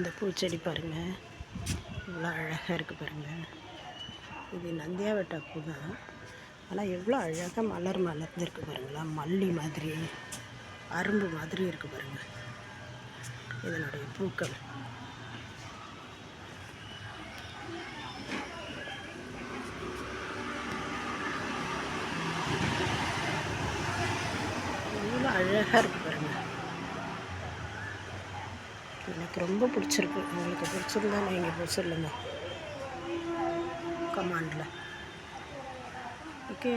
இந்த பூச்செடி பாருங்கள் இவ்வளோ அழகாக இருக்குது பாருங்கள் இது நந்தியாவட்டா பூ தான். ஆனால் எவ்வளோ அழகாக மலர் மலர்ந்துருக்கு பாருங்களா. மல்லி மாதிரி அரும்பு மாதிரி இருக்குது பாருங்கள் இதனுடைய பூக்கள். எவ்வளோ அழகாக இருக்குது பாருங்கள் எனக்கு ரொம்ப பிடிச்சிருக்கு. உங்களுக்கு பிடிச்சிருந்தா நீங்கள் போய் சொல்லுங்கள் கமாண்டில் ஓகே